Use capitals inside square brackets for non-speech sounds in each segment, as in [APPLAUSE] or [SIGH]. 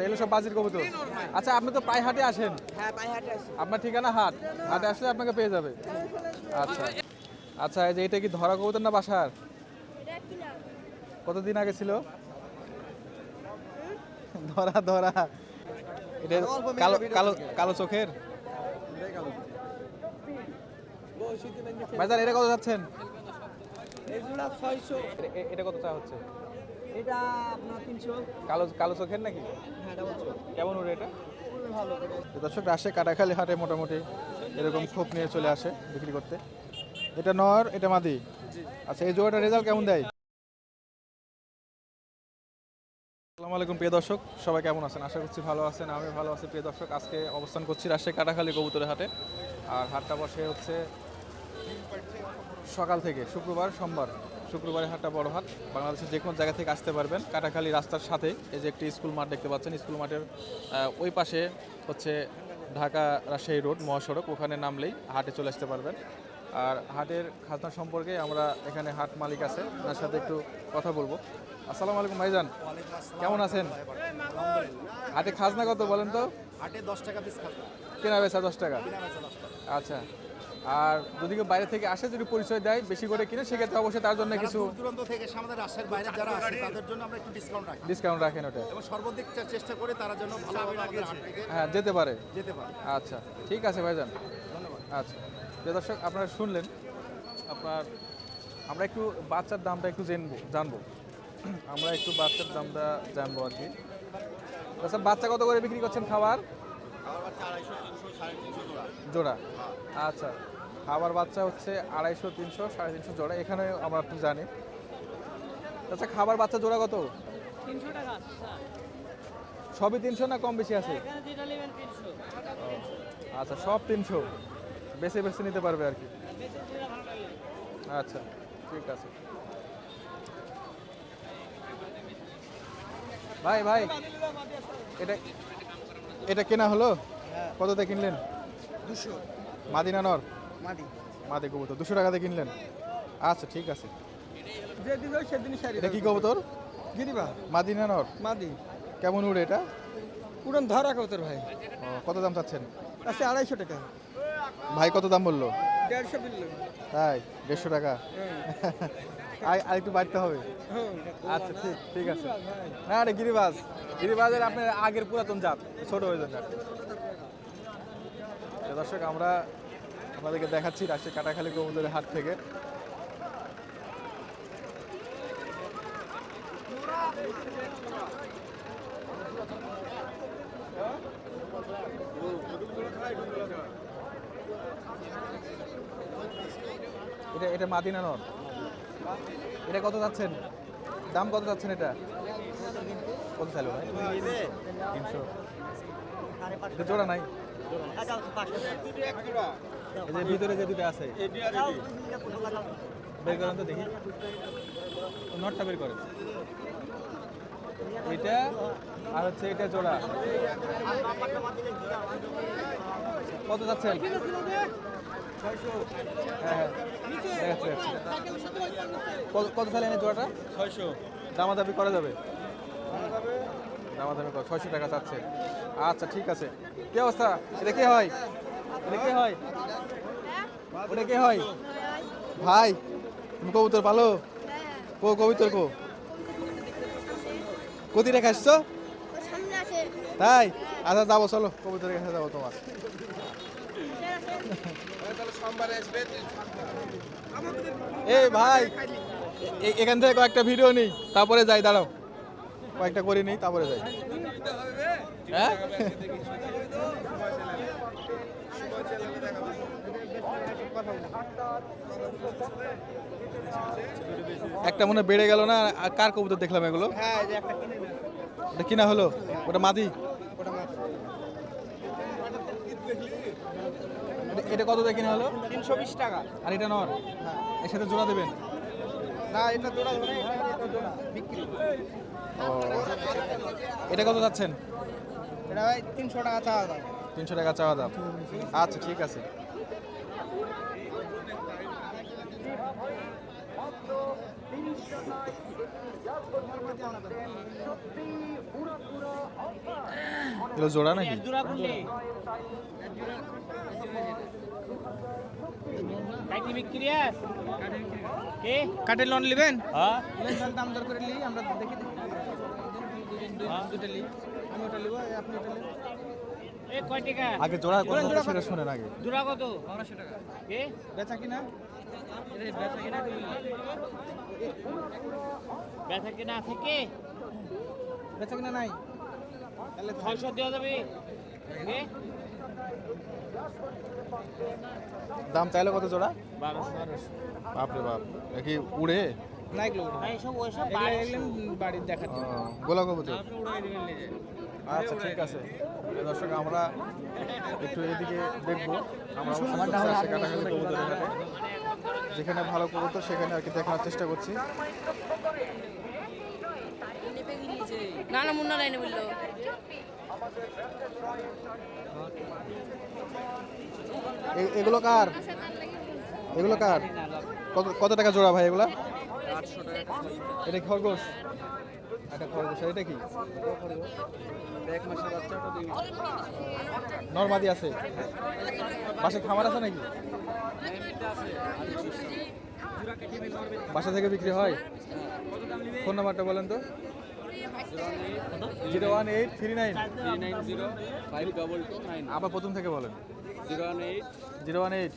এগুলো সব বাজির কবুতর। আচ্ছা আপনি তো পায়ে হাটে আসেন। হ্যাঁ আপনার ঠিকানা হাট। হাটে আসলে আপনাকে পেয়ে যাবে। আচ্ছা। আচ্ছা এই যে এটা কি ধরা কবুতর না বাসার? কতদিন আগে ছিল? ধরা ধরা। এটা কালো কালো কালো চোখের? ভাইজান এটা কত এটা কত চা হচ্ছে? এটা আপনার তিনশো। কালো কালো চোখের নাকি? হ্যাঁ কেমন উড়ে এটা? দর্শক রাজশাহী কাটাখালি হাটে মোটামুটি এরকম খোপ নিয়ে চলে আসে বিক্রি করতে। এটা নর এটা মাদি? আচ্ছা এই জোড়াটা রেজাল্ট কেমন দেয়? আসসালামু আলাইকুম প্রিয় দর্শক। সবাই কেমন আছেন? আশা করছি ভালো আছেন আমি ভালো আছি প্রিয় দর্শক। আজকে অবস্থান করছি রাজশাহী কাটাখালী কবুতরের হাটে। আর হাটটা বসে হচ্ছে সকাল থেকে শুক্রবার সোমবার। শুক্রবারে হাটটা বড় হাট। বাংলাদেশের যে কোনো জায়গা থেকে আসতে পারবেন। কাটাখালী রাস্তার সাথে এই যে একটি স্কুল মাঠ দেখতে পাচ্ছেন। স্কুল মাঠের ওই পাশে হচ্ছে ঢাকা রাজশাহী রোড মহাসড়ক। ওখানে নামলেই হাটে চলে আসতে পারবেন। আর হাটের খাজনা সম্পর্কে আমরা এখানে হাট মালিক আছে। তার সাথে একটু কথা বলব। আসসালামু আলাইকুম ভাইজান। কেমন আছেন? হাটে খাজনা কত বলেন তো? হাটে দশ টাকা পিস খাজনা। কিনা বেচা দশ টাকা। আচ্ছা। আর যদি কেউ বাইরে থেকে আসে যদি পরিচয় দেয় বেশি করে কিনে সেক্ষেত্রে অবশ্যই তার জন্য কিছু দূর দূরান্ত থেকে আমাদের রাজশাহীর বাইরে যারা আছে তাদের জন্য আমরা একটু ডিসকাউন্ট রাখি। ডিসকাউন্ট রাখেন ওটা এবং সর্বাধিক চেষ্টা করে তারা যেন ভালোভাবে আমাদের হাট থেকে হ্যাঁ যেতে পারে। যেতে পারে। আচ্ছা ঠিক আছে ভাইজান। ধন্যবাদ। আচ্ছা যে দর্শক আপনারা শুনলেন আপনার আমরা একটু বাচ্চার দামটা একটু জানব জানব। আমরা একটু বাচ্চার দামটা জানব আর কি। আচ্ছা বাচ্চা কত করে বিক্রি করছেন খাবার? জোড়া। আচ্ছা খাবার বাচ্চা হচ্ছে আড়াইশো তিনশো সাড়ে তিনশো জোড়া। এখানে আমরা একটু জানি। আচ্ছা খাবার বাচ্চা জোড়া কত? সবই তিনশো না কম বেশি আছে? ও, আচ্ছা সব তিনশো? বেছে বেছে নিতে পারবে আর কি। আচ্ছা ঠিক আছে। ভাই ভাই এটা এটা কেনা হলো? কত কততে কিনলেন? দুশো। মাদিনা নর? মাদি। মাদি কবুতর। দুশো টাকাতে কিনলেন? আচ্ছা ঠিক আছে। যে দিবে সেদিনই সারি এটা কি কবুতর? গিরিবা। মাদিনা নর? মাদি। কেমন উড়ে এটা? পুরান ধরা কবুতর ভাই। ও, কত দাম চাচ্ছেন? আচ্ছা আড়াইশো টাকা। ভাই কত দাম বলল? দেড়শো তাই দেড়শো টাকা? [LAUGHS] আর একটু বাড়তে হবে। হ্যাঁ আচ্ছা ঠিক ঠিক আছে। না, এটা গিরিবাজ। গিরিবাজের আপনার আগের পুরাতন জাত, ছোট হয়ে যাবে। দর্শক, আমরা আপনাদেরকে দেখাচ্ছি রাজশাহী কাটাখালী কবুতরের হাট থেকে। এটা এটা মাদিনা নর এটা কত যাচ্ছেন? দাম কত যাচ্ছেন এটা? কত চাইল ভাই? তিনশো। জোড়া নাই? এই যে ভিতরে যে দুটো আছে। বের করেন তো দেখি। নটটা বের করেন। এটা আর হচ্ছে এটা জোড়া। কত যাচ্ছেন? কত কত সালে এনে জোড়াটা ছয়শো। দামাদামি করা যাবে? দামাদামি করা ছয়শো টাকা চাচ্ছে। আচ্ছা ঠিক আছে। কি অবস্থা? এটা কে হয়? এটা কে হয়? ওটা কে হয়? ভাই তুমি কবুতর পালো? কো কবুতর কো? কতি রেখে আসছো? তাই? আচ্ছা যাব চলো কবুতরের কাছে যাব তোমার। এই ভাই এখান থেকে কয়েকটা ভিডিও নিই, তারপরে যাই, দাঁড়াও। কয়েকটা করে নিই, তারপরে যাই। হ্যাঁ? একটা মনে বেড়ে গেল না? কার কবুতর দেখলাম এগুলো? কিনে হলো? ওটা মাদি? ওটা এটা- কত দিয়ে কিনা হলো? তিনশো বিশ টাকা। আর এটা নর এর সাথে জোড়া দেবেন? না এটা জোড়া জোড়া বিক্রি। ও। এটা কত যাচ্ছেন? এটা ভাই তিনশো টাকা চাওয়া দাম। তিনশো টাকা চাওয়া দাম। আচ্ছা ঠিক আছে। জোড়া নাকি? কাঠের লোন নেবেন? হ্যাঁ। দাম দর করে নিই আমরা দেখি দুটো নিই আমি ওটা নিব আপনি ওটা নেবেন এ কয় টাকা? আগে জোড়া কত সেটা শুনেন আগে। জোড়া কত? বারোশো টাকা। কে? বেচা কিনা? বেচা কিনা ব্যথা কিনা আছে কে? বেচা কিনা নাই। তাহলে ছয়শো দেওয়া যাবে। কে? দাম চাইলে কত জোড়া? বাপরে বাপ কি উড়ে? না এগুলো বাড়ির দেখার গোলা কবুতর আচ্ছা ঠিক আছে। দর্শক আমরা একটু এদিকে দেখব। আমরা কাটাকাটি কবুতরের যেখানে ভালো কবুতর সেখানে আর কি দেখানোর চেষ্টা করছি। না না মুন্না লাইনে বলল। এগুলো কার? এগুলো কার? কত কত টাকা জোড়া ভাই এগুলা? এটা খরগোশ? এটা খরগোশ এটা কি? এক মাসের বাচ্চা নর্মাদি আছে। বাসে খামার আছে নাকি? বাসা থেকে বিক্রি হয়? ফোন নাম্বারটা বলেন তো। Zero one eight three nine. Three nine zero five double two nine. আবার প্রথম থেকে বলেন। Zero one eight zero one eight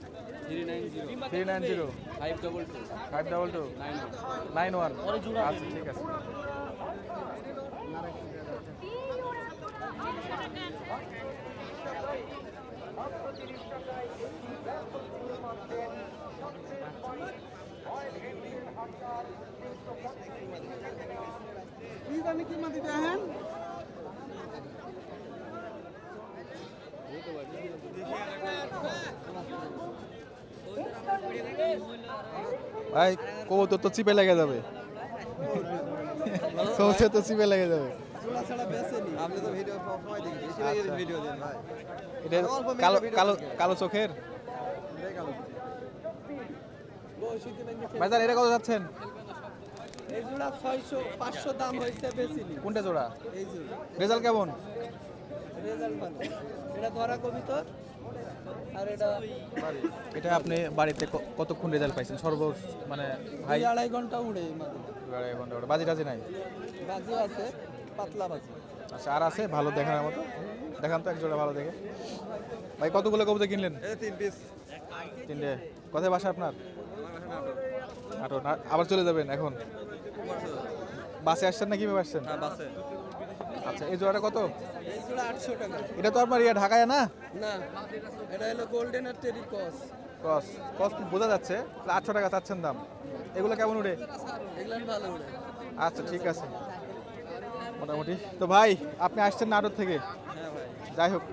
three nine zero. Three nine zero. Five double two. Five double two. Nine nine one আচ্ছা ঠিক আছে। কি জানি কি মাটি দেখেন ভাই কবুতর তো চিপে লেগে যাবে। সৌসে তো চিপে লেগে যাবে। আচ্ছা। এটা কালো কালো কালো চোখের? ভাইজান এটা কত যাচ্ছেন? এই জোড়া দাম বেশি কোনটা জোড়া? এই জোড়া। রেজাল্ট কেমন? রেজাল্ট ভালো। এটা ধরা আর এটা এটা আপনি বাড়িতে কতক্ষণ রেজাল্ট পাইছেন? সর্ব মানে ভাই আড়াই ঘণ্টা উড়ে আড়াই ঘণ্টা ওটা বাজি টাজি নাই? বাজি আছে পাতলা বাজি। আচ্ছা আর আছে? ভালো দেখার মতো? দেখান তো এক জোড়া ভালো দেখে। ভাই কতগুলো কবুতর কিনলেন? তিন পিস তিনটে। কোথায় বাসা আপনার? আবার চলে যাবেন এখন? বাসে আসছেন না কীভাবে আসছেন? বাসে। আচ্ছা এই জোড়াটা কত? এই জোড়া আটশো টাকা। এটা তো আপনার ইয়া ঢাকায় না? না এটা হলো গোল্ডেন আর টেরি কস কস কস বোঝা যাচ্ছে? আটশো টাকা চাচ্ছেন দাম। এগুলো কেমন উঠে এগুলো ভালো উড়ে। আচ্ছা ঠিক আছে। মোটামুটি। তো ভাই আপনি আসছেন নাটোর থেকে? হ্যাঁ যাই হোক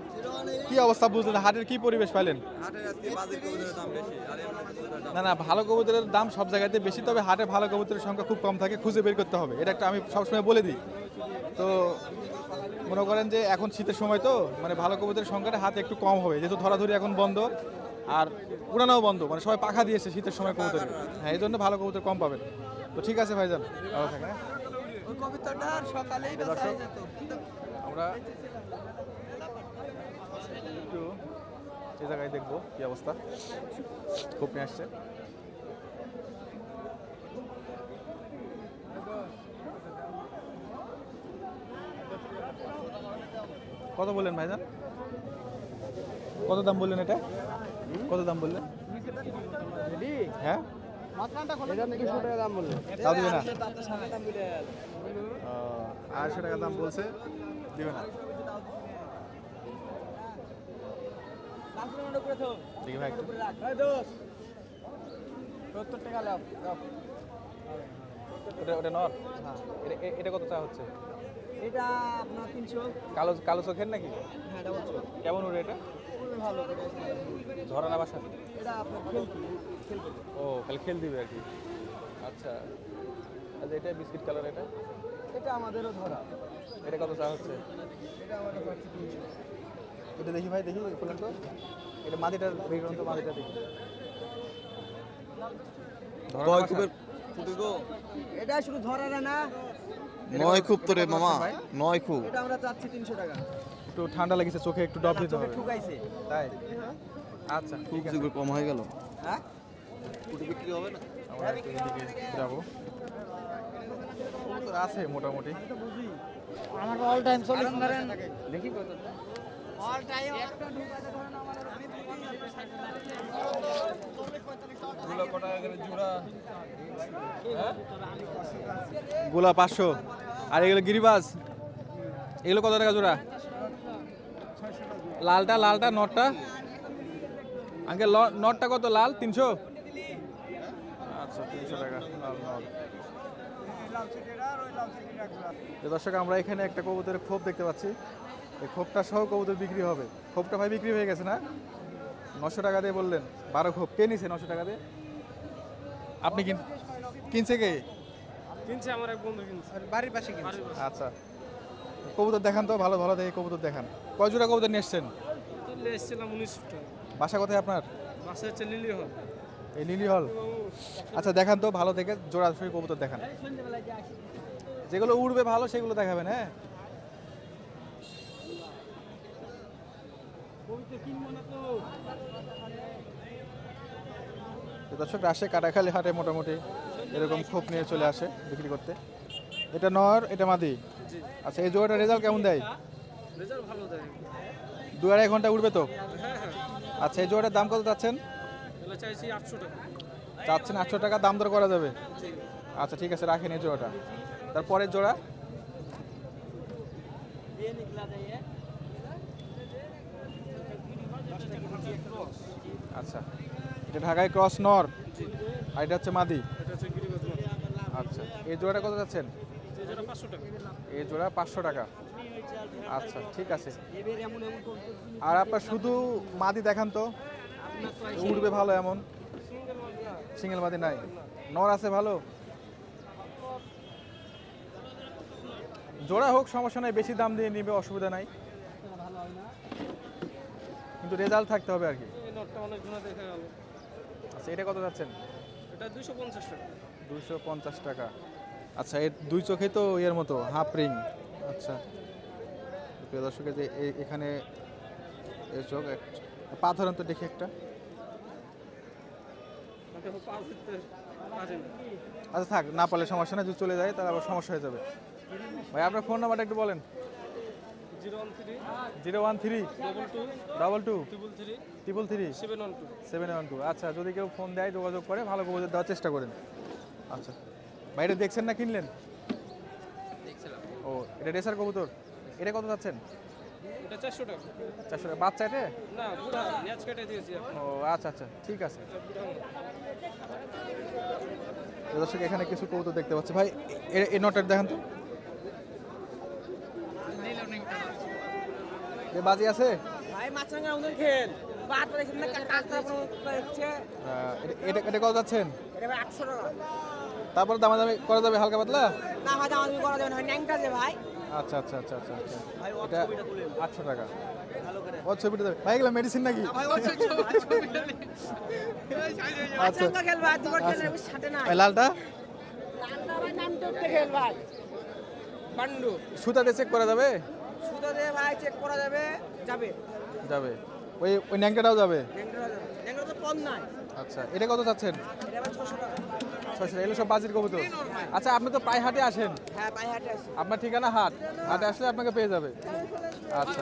কি অবস্থা বুঝলেন? হাটের কি পরিবেশ পাইলেন? না না ভালো কবুতরের দাম সব জায়গাতে বেশি তবে হাটে ভালো কবুতরের সংখ্যা খুব কম থাকে খুঁজে বের করতে হবে। এটা একটা আমি সবসময় বলে দিই। তো মনে করেন যে এখন শীতের সময় তো মানে ভালো কবুতরের সংখ্যাটা হাতে একটু কম হবে। যেহেতু ধরাধরি এখন বন্ধ আর উড়ানোও বন্ধ মানে সবাই পাখা দিয়েছে শীতের সময় কবুতর হ্যাঁ এই জন্য ভালো কবুতর কম পাবেন। তো ঠিক আছে ভাইজান ভালো থাকেন হ্যাঁ? আমরা একটু এই জায়গায় দেখব কি অবস্থা। খুব নিয়ে আসছে। কত বললেন ভাইজান? কত দাম বললেন এটা? কত দাম বললেন? হ্যাঁ? আড়াইশো টাকা দাম বলছে দিবে না। দেখি ভাই সত্তর টাকা লাভ ওটা ওটা নর? এটা এটা কত চা হচ্ছে? এটা আপনার তিনশো। কালো কালো চোখের নাকি? হ্যাঁ এটা বলছো কেমন উড়ে এটা? খুবই ভালো ঝরা না বাসা? এটা আপনার খেলকি ও খালি খেল দিবে আর কি। আচ্ছা। আচ্ছা এটা বিস্কিট কালার এটা? এটা আমাদেরও ধরা। এটা কত চা হচ্ছে? এটা আমাদের পাচ্ছি তিনশো। এটা দেখি ভাই দেখি খোলেন তো। এটা মাদিটা দেখুন তো মাদিটা দেখি। ধরা? এটা শুধু ধরারা না নয় খুব তো রে এটা মামা নয় খুব। এটা আমরা চাচ্ছি তিনশো টাকা। একটু ঠান্ডা লেগেছে চোখে একটু ডব দিতে হবে। ঠুকাইছে। তাই? আচ্ছা ঠিক আছে। কম হয়ে গেল। হ্যাঁ? বিক্রি হবে না? আমরা একটু এদিকে যাব। আছে মোটামুটি। আমার অল টাইম চলে দেখি কত? অল টাইম গোলা পাঁচশো। আর এগুলো গিরিবাজ? এগুলো কত টাকা জোড়া? লালটা লালটা নটটা? আঙ্কেল নটটা কত? লাল? তিনশো? আচ্ছা তিনশো টাকা লাল নট। দর্শক আমরা এখানে একটা কবুতরের খোপ দেখতে পাচ্ছি। এই খোপটা সহ কবুতর বিক্রি হবে। খোপটা ভাই বিক্রি হয়ে গেছে না? নশো টাকা দিয়ে বললেন বারো খোপ। কে নিছে নশো টাকা দিয়ে? আপনি কিন কিনছে কে? কিনছে আমার এক বন্ধু কিনছে। বাড়ির পাশে কিনছে। আচ্ছা। কবুতর দেখান তো ভালো ভালো দেখে কবুতর দেখান। কয় জোড়া কবুতর নিয়ে এসছেন? এসেছিলাম উনিশ টাকা বাসা কোথায় আপনার? বাসা হচ্ছে লিলি হল। এই লিলি হল? আচ্ছা দেখান তো ভালো দেখে জোড়া সই কবুতর দেখান। যেগুলো উড়বে ভালো সেগুলো দেখাবেন হ্যাঁ? তো। দর্শক রাশে কাটাখালি হাটে মোটামুটি এরকম খোপ নিয়ে চলে আসে বিক্রি করতে। এটা নর এটা মাদি? আচ্ছা এই জোড়াটা রেজাল্ট কেমন দেয়? দু আড়াই ঘণ্টা উঠবে তো? হ্যাঁ হ্যাঁ। আচ্ছা এই জোড়াটার দাম কত চাচ্ছেন? আটশো টাকা। চাচ্ছেন আটশো টাকা দাম দর করা যাবে? আচ্ছা ঠিক আছে রাখেন এই জোড়াটা। তারপরের জোড়া? আচ্ছা এটা ঢাকায় ক্রস নর, আর এটা হচ্ছে মাদি? আচ্ছা এই জোড়াটা কত যাচ্ছেন? এই জোড়া পাঁচশো টাকা। আচ্ছা ঠিক আছে। আর আপনার শুধু মাদি দেখান তো। উড়বে ভালো এমন। সিঙ্গেল মাদি নাই। নর আছে ভালো? জোড়া হোক, সমস্যা নাই, বেশি দাম দিয়ে নিবে, অসুবিধা নাই। কিন্তু রেজাল্ট থাকতে হবে আর কি। নটটা অনেক গুণা দেখা গেল। আচ্ছা এটা কত যাচ্ছেন? এটা দুইশো পঞ্চাশ টাকা। দুইশো পঞ্চাশ টাকা। আচ্ছা এর দুই চোখে তো এর মতো হাফ রিং। আচ্ছা প্রিয় দর্শকের যে এখানে এই চোখ এক পা ধরেন তো দেখি একটা। আচ্ছা থাক না পারলে সমস্যা না যদি চলে যায় তাহলে আবার সমস্যা হয়ে যাবে। ভাই আপনার ফোন নাম্বারটা একটু বলেন। Zero one three. Zero one three. Double two double two triple three triple three seven one two seven one two আচ্ছা যদি কেউ ফোন দেয় যোগাযোগ করে ভালো কবুতর দেওয়ার চেষ্টা করেন। আচ্ছা। বাইরে দেখছেন না কিনলেন? ও এটা রেসার কবুতর। এটা কত যাচ্ছেন? এটা চারশো টাকা। চারশো টাকা। বাচ্চা এটা? না ন্যাচ কেটে দিয়েছি ও আচ্ছা আচ্ছা। ঠিক আছে। দর্শক এখানে কিছু কবুতর দেখতে পাচ্ছি। ভাই এ- নটার দেখান তো। এ বাজি আছে? ভাই মাছরাঙ্গা আমাদের খেল। কাঁকড়া এটা- এটা এটা কত যাচ্ছেন? তারপরে দামাদামি করা যাবে হালকা পাতলা? না হয় আমাদের করা যাবে না। হয় ন্যাংটা যে ভাই। আচ্ছা আচ্ছা আচ্ছা আচ্ছা আচ্ছা। এটা আটশো টাকা। ও ছবিটা দেবে ভাই এগুলো মেডিসিন নাকি? আচ্ছা। ভাই লালটা? লালটা ভাই নাম তো খেল ভাই। পান্ডু সুতা চেক করা যাবে? সুতো দিয়ে ভাই চেক করা যাবে যাবে। যাবে। ওই ওই ন্যাংটাটাও যাবে? যাবে। ন্যাংটা তো কম নাই আচ্ছা এটা কত চাচ্ছেন? ভাই ছশো এগুলো সব বাজির কবুতর? আচ্ছা আপনি তো প্রায় হাটে আসেন। হ্যাঁ পায়ে হাটে আছে আপনার ঠিকানা হাট। হাটে আসলে আপনাকে পেয়ে যাবে। আচ্ছা।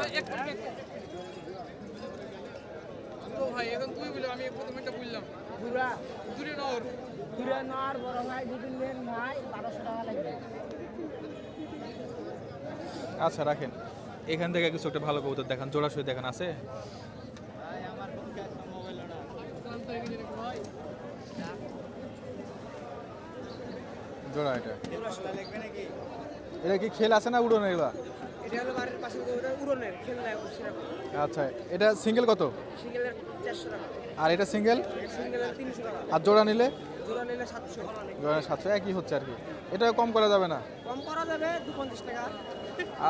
পুরা দূরে নর। দূরে নর বড় ভাই দুদিন নেন ভাই বারোশো টাকা লাগবে। আচ্ছা রাখেন। এখান থেকে কিছু একটা ভালো কবুতর দেখান জোড়াশয় দেখান আছে? জোড়া এটা। এটা কি খেল আছে না উড়োন এগুলা? আচ্ছা এটা সিঙ্গেল কত? আর এটা সিঙ্গেল আর জোড়া নিলে? জোড়া নিলে সাতশো। সাতশো একই হচ্ছে আর কি। এটা কম করা যাবে না? কম করা যাবে দু পঞ্চাশ টাকা।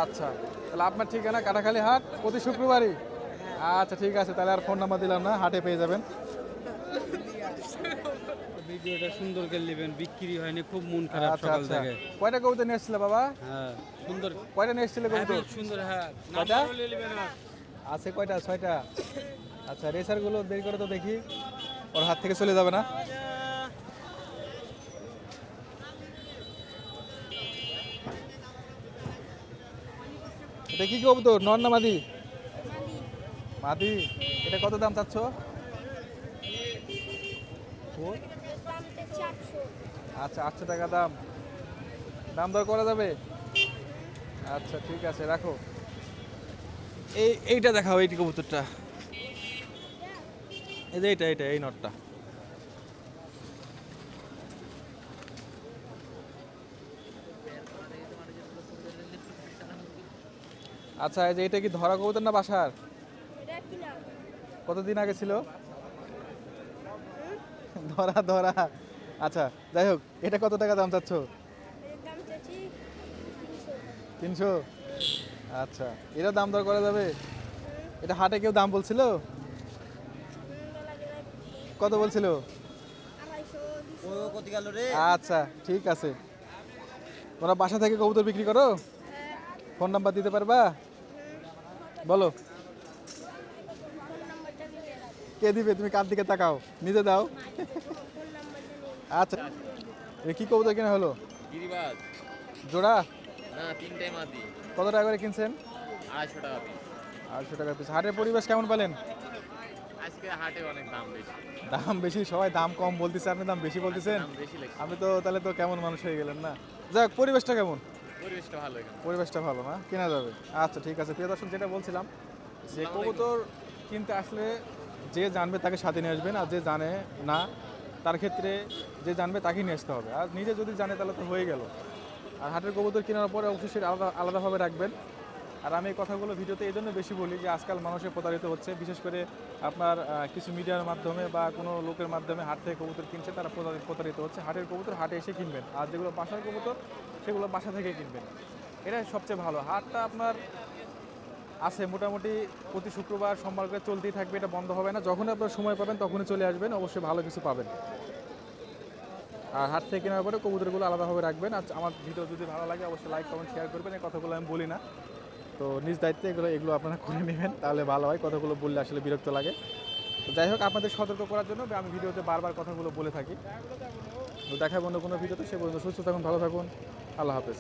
আচ্ছা তাহলে আপনার ঠিকানা কাটাখালি হাট প্রতি শুক্রবারই? আচ্ছা ঠিক আছে তাহলে আর ফোন নাম্বার দিলাম না হাটে পেয়ে যাবেন। ভিডিওটা সুন্দর করে নেবেন বিক্রি হয়নি খুব মন খারাপ আচ্ছা সকাল আচ্ছা। থেকে। কয়টা কবুতর নিয়ে এসেছিলে বাবা? হ্যাঁ সুন্দর। কয়টা নিয়ে এসেছিলে কবুতর? হ্যাঁ, সুন্দর হ্যাঁ। কয়টা? আছে কয়টা? ছয়টা। আচ্ছা রেসারগুলো বের করে তো দেখি। ওর হাত থেকে চলে যাবে না? এটা কি কবুতর? নর না মাদি? মাদি। এটা কত দাম চাচ্ছ? আচ্ছা আটশো টাকা দাম। দাম দর করা যাবে? আচ্ছা ঠিক আছে রাখো। এই এইটা দেখাও এই কবুতরটা। এই যে এইটা এইটা এই নটটা। আচ্ছা এই যে এটা কি ধরা কবুতর না বাসার? কতদিন আগে ছিল? ধরা ধরা। আচ্ছা যাই হোক এটা কত টাকা দাম চাচ্ছ? তিনশো। আচ্ছা এটা দাম দর করা যাবে? এটা হাটে কেউ দাম বলছিল? কত বলছিল? আচ্ছা ঠিক আছে। তোমরা বাসা থেকে কবুতর বিক্রি করো? ফোন নাম্বার দিতে পারবা? বলো। কে দিবে? তুমি কার দিকে তাকাও? নিজে দাও। আচ্ছা। এ কি কবুতর কেনা হলো? গিরিবাজ। জোড়া? না তিনটাই মাদি। কত টাকা করে কিনছেন? আড়াইশো টাকা পিস আড়শো টাকা পিস হাটের পরিবেশ কেমন পেলেন আজকে হাটে অনেক দাম বেশি। দাম বেশি? সবাই দাম কম বলতেছে আপনি দাম বেশি বলতেছেন? আমি তো তাহলে তো কেমন মানুষ হয়ে গেলেন না? যাক পরিবেশটা কেমন? পরিবেশটা ভালো পরিবেশটা ভালো না? কেনা যাবে। আচ্ছা ঠিক আছে। প্রিয় দর্শক যেটা বলছিলাম যে কবুতর কিনতে আসলে যে জানবে তাকে সাথে নিয়ে আসবেন আর যে জানে না তার ক্ষেত্রে যে জানবে তাকেই নিয়ে আসতে হবে। আর নিজে যদি জানে তাহলে তো হয়ে গেল। আর হাটের কবুতর কেনার পরে অবশ্যই আলাদা আলাদাভাবে রাখবেন। আর আমি এই কথাগুলো ভিডিওতে এই জন্য বেশি বলি যে আজকাল মানুষের প্রতারিত হচ্ছে। বিশেষ করে আপনার কিছু মিডিয়ার মাধ্যমে বা কোনো লোকের মাধ্যমে হাট থেকে কবুতর কিনছে, তারা প্রতারিত- প্রতারিত হচ্ছে। হাটের কবুতর হাটে এসে কিনবেন, আর যেগুলো বাসার কবুতর, সেগুলো বাসা থেকে কিনবেন। এটাই সবচেয়ে ভালো। হাটটা আপনার আছে মোটামুটি প্রতি শুক্রবার, সোমবার করে চলতেই থাকবে, এটা বন্ধ হবে না। যখন আপনার সময় পাবেন, তখনই চলে আসবেন, অবশ্যই ভালো কিছু পাবেন। আর হাট থেকে কেনার পরে কবুতরগুলো আলাদাভাবে রাখবেন। আর আমার ভিডিও যদি ভালো লাগে, অবশ্যই লাইক কমেন্ট শেয়ার করবেন। এই কথাগুলো আমি বলি না। তো নিজ দায়িত্বে এগুলো এগুলো আপনারা করে নেবেন। তাহলে ভালো হয়, কথাগুলো বললে আসলে বিরক্ত লাগে। তো যাই হোক, আপনাদের সতর্ক করার জন্য আমি ভিডিওতে বারবার কথাগুলো বলে থাকি। তো দেখাবো অন্য কোনো ভিডিওতে, সে পর্যন্ত সুস্থ থাকুন, ভালো থাকুন। আল্লাহ হাফেজ।